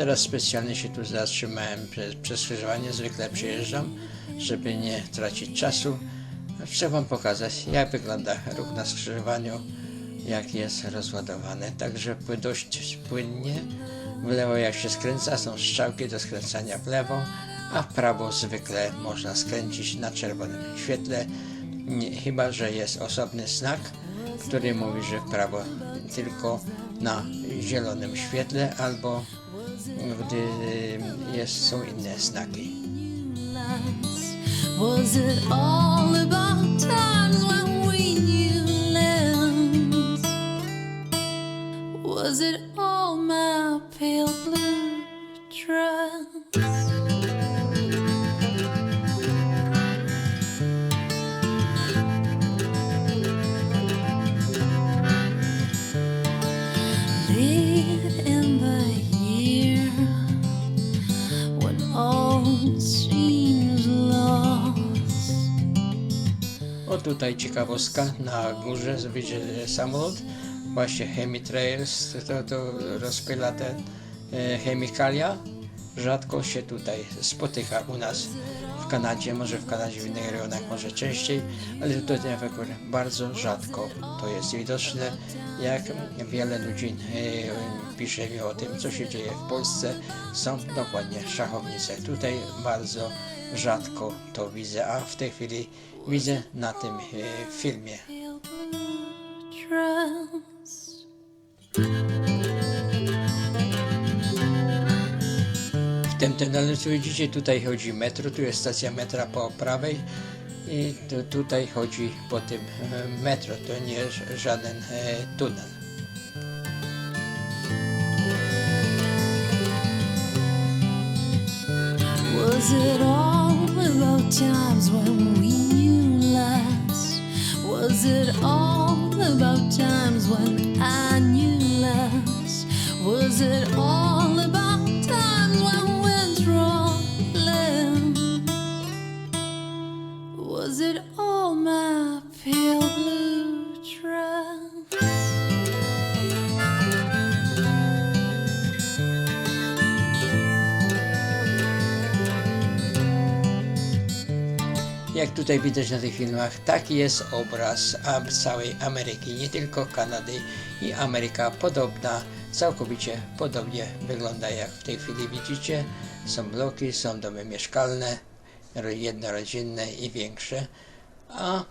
Teraz specjalnie się tu zatrzymałem przez, skrzyżowanie, zwykle przyjeżdżam, żeby nie tracić czasu. Chcę Wam pokazać, jak wygląda ruch na skrzyżowaniu, jak jest rozładowany. Także dość płynnie. W lewo jak się skręca, są strzałki do skręcania w lewo, a w prawo zwykle można skręcić na czerwonym świetle, nie, chyba że jest osobny znak, który mówi, że w prawo tylko na zielonym świetle albo jest, są inne znaki. Was it all about times when we knew less? Was it all my pale tutaj ciekawostka, na górze widzicie samolot, właśnie chemitrails, to, to rozpyla te e, chemikalia. Rzadko się tutaj spotyka u nas Kanadzie, może w Kanadzie w innych rejonach może częściej, ale tutaj w Ecuadorze bardzo rzadko to jest widoczne, jak wiele ludzi e, pisze mi o tym, co się dzieje w Polsce, są dokładnie szachownice. Tutaj bardzo rzadko to widzę, a w tej chwili widzę na tym e, filmie. Tym tunelu, co widzicie, tutaj chodzi metro, tu jest stacja metra po prawej i tu, tutaj chodzi po tym e, metro, to nie jest żaden e, tunel. Was it all about times when we knew less? Was it all about times when I Jak tutaj widać na tych filmach, taki jest obraz całej Ameryki, nie tylko Kanady i Ameryka podobna, całkowicie podobnie wygląda jak w tej chwili widzicie. Są bloki, są domy mieszkalne, ro- jednorodzinne i większe, a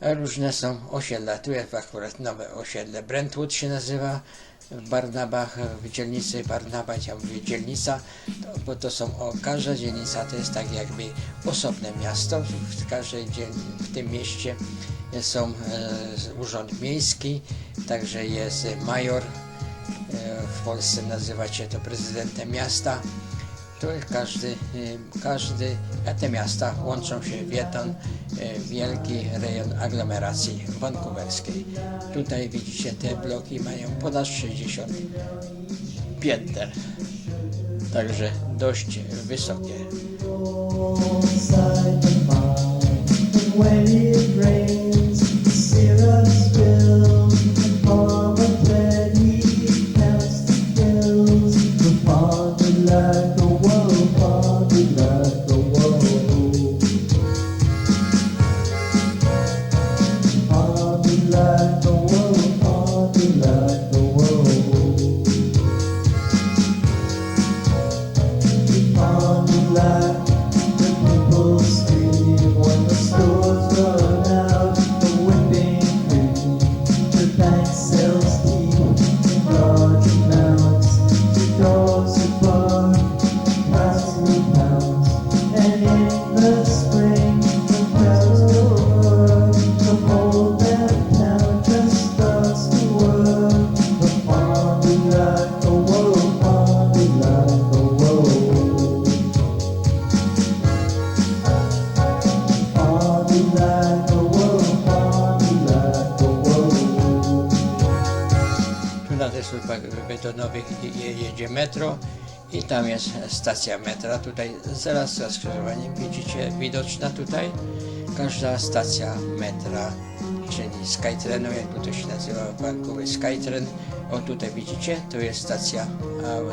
różne są osiedla. Tu jest akurat nowe osiedle. Brentwood się nazywa. W Barnabach, w dzielnicy Barnaba, mówię dzielnica, to, bo to są, o, każda dzielnica to jest tak jakby osobne miasto. W każdej w tym mieście są e, urząd miejski, także jest major, e, w Polsce nazywacie to prezydentem miasta. Tu każdy, y, każdy, te miasta łączą się w jeden y, wielki rejon aglomeracji wankuwerskiej. Tutaj widzicie te bloki mają ponad 60 pięter, także dość wysokie. When it rains, jedzie metro i tam jest stacja metra. Tutaj zaraz za skrzyżowaniem widzicie, widoczna tutaj. Każda stacja metra, czyli Skytrenu, jakby to się nazywa Vancouver Skytrain. O tutaj widzicie, to jest stacja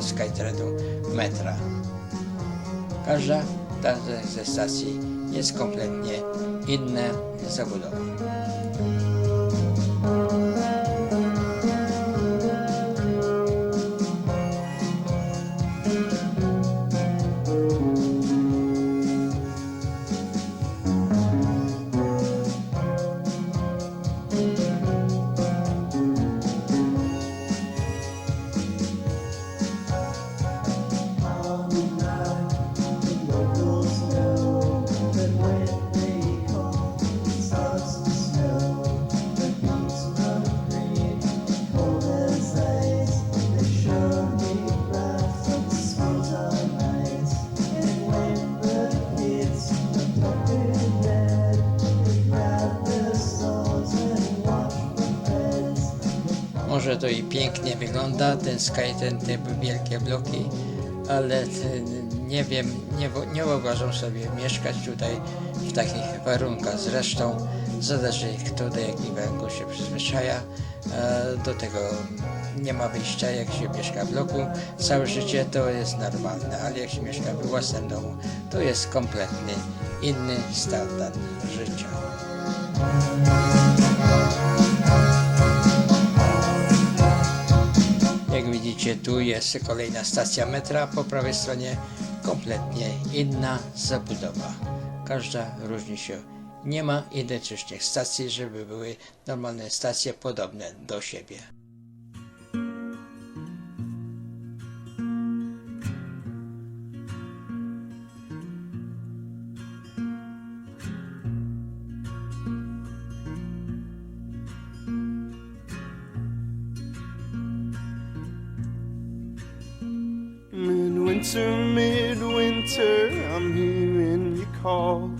Skytrenu metra. Każda ta ze stacji jest kompletnie inna zabudowa. Może to i pięknie wygląda, ten Skytrain, te wielkie bloki, ale t- nie wiem, nie, nie wyobrażam sobie mieszkać tutaj w takich warunkach. Zresztą zależy kto do jakiego warunku się przyzwyczaja. E, Do tego nie ma wyjścia, jak się mieszka w bloku. Całe życie to jest normalne, ale jak się mieszka we własnym domu, to jest kompletnie inny standard życia. Jak widzicie, tu jest kolejna stacja metra po prawej stronie, kompletnie inna zabudowa. Każda różni się. Nie ma identycznych stacji, żeby były normalne stacje podobne do siebie. Midwinter, midwinter, I'm hearing you call.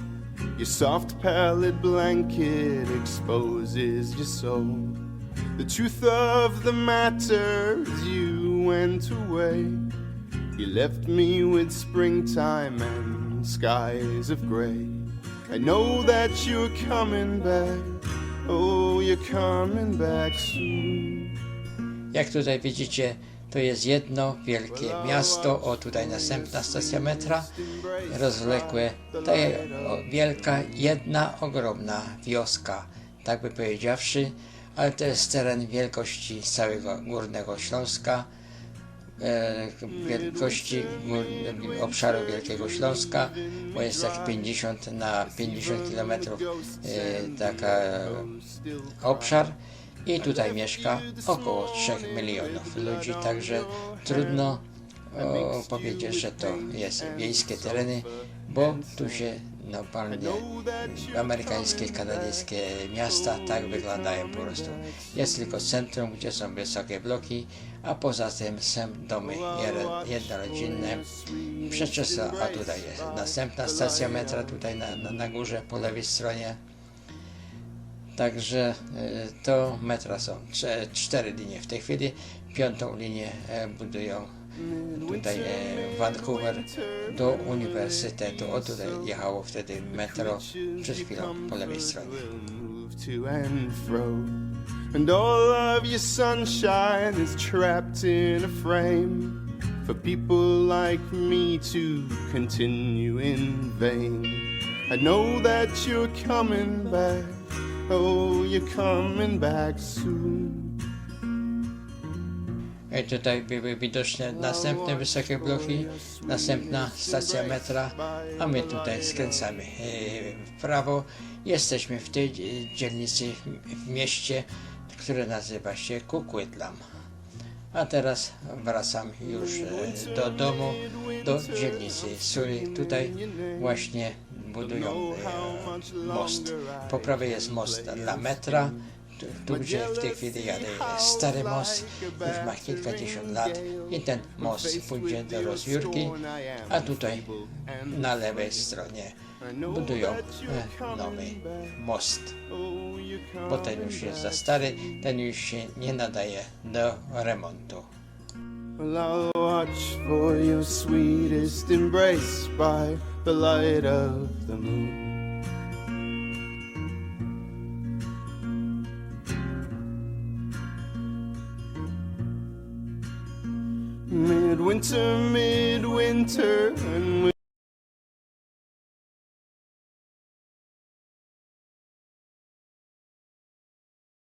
Your soft pallid blanket exposes your soul. The truth of the matter is you went away. You left me with springtime and skies of gray. I know that you're coming back. Oh, you're coming back soon. Jak tutaj widzicie, to jest jedno wielkie miasto. O, tutaj następna stacja metra. Rozwlekłe. To jest wielka, jedna ogromna wioska, tak by powiedziawszy, ale to jest teren wielkości całego Górnego Śląska, e, wielkości obszaru Wielkiego Śląska, bo jest tak 50 na 50 km e, taka obszar i tutaj mieszka około 3 milionów ludzi, także trudno o, powiedzieć, że to jest wiejskie tereny, bo tu się normalnie amerykańskie, kanadyjskie miasta tak wyglądają po prostu. Jest tylko centrum, gdzie są wysokie bloki, a poza tym są domy jed- jednorodzinne. Przeczesa, a tutaj jest następna stacja metra, tutaj na, na, na górze po lewej stronie. Także e, to metra są cztery linie w tej chwili. Piątą linię e, budują tutaj e, Vancouver do uniwersytetu. O tutaj jechało wtedy metro przed chwilą po lewej stronie. And all of your sunshine is trapped in a frame for people like me to continue in vain. I know that you're coming back. Oh, you're coming back soon. I tutaj były widoczne następne wysokie bloki, następna stacja metra, a my tutaj skręcamy e, w prawo. Jesteśmy w tej e, dzielnicy, w mieście, które nazywa się Kukwitlam. A teraz wracam już e, do domu, do dzielnicy Surrey. Tutaj właśnie budują e, most. Po prawej jest most dla metra. Tu, tu gdzie w tej chwili jadę jest stary most, już ma kilkadziesiąt lat i ten most pójdzie do rozbiórki, a tutaj na lewej stronie budują e, nowy most, bo ten już jest za stary, ten już się nie nadaje do remontu. Well, I'll watch for your sweetest embrace by the light of the moon. Midwinter, midwinter, and